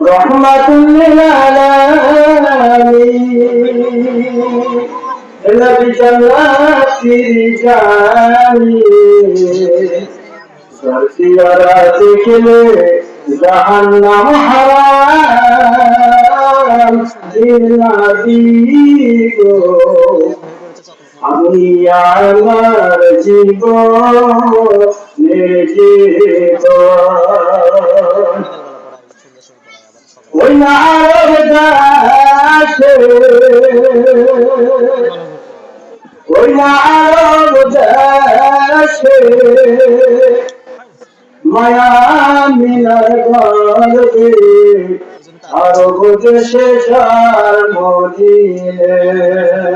রহমাতুল নবী জান্নাতির জানি সরসিয়ারা দেখলে জাহান্নাম হারাম দিনাদি গো আমি আমার জীবনের জীবন ওই নারদ দাসে। ওই নারদ দাসে। মায়া জন্মদিলেন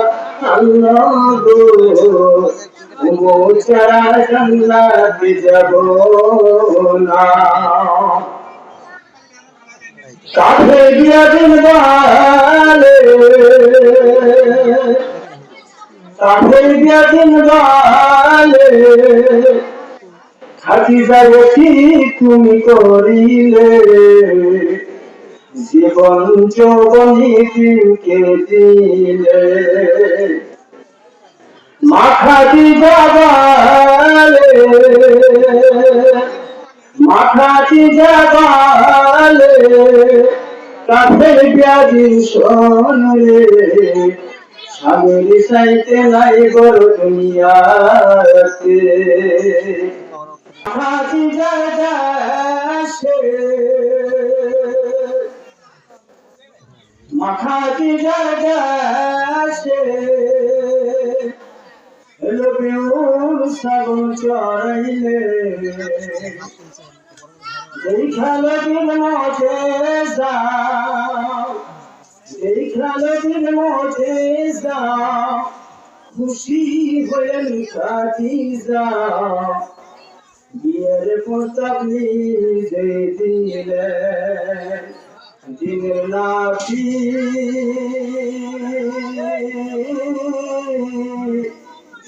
আল্লাহ গো দিন বালে কাফে দিন থাকি যাব কি তুমি করিলে জীবন যৌবনী দিলে। মাখাতি যাবালে কাফের ব্যাধি শোনরে স্বামীর সাইতে নাই বড় দুনিয়াতে মাখাতি যাবাসে মাখাতি যাবাসে চড়াইলে এই খেলো দিন মজে যাও। এই খেলো দিন মজে যাও। খুশি হলেন কাটি যাও। বিয়ের প্রস্তাব নিজে দিলেন দিন নাপি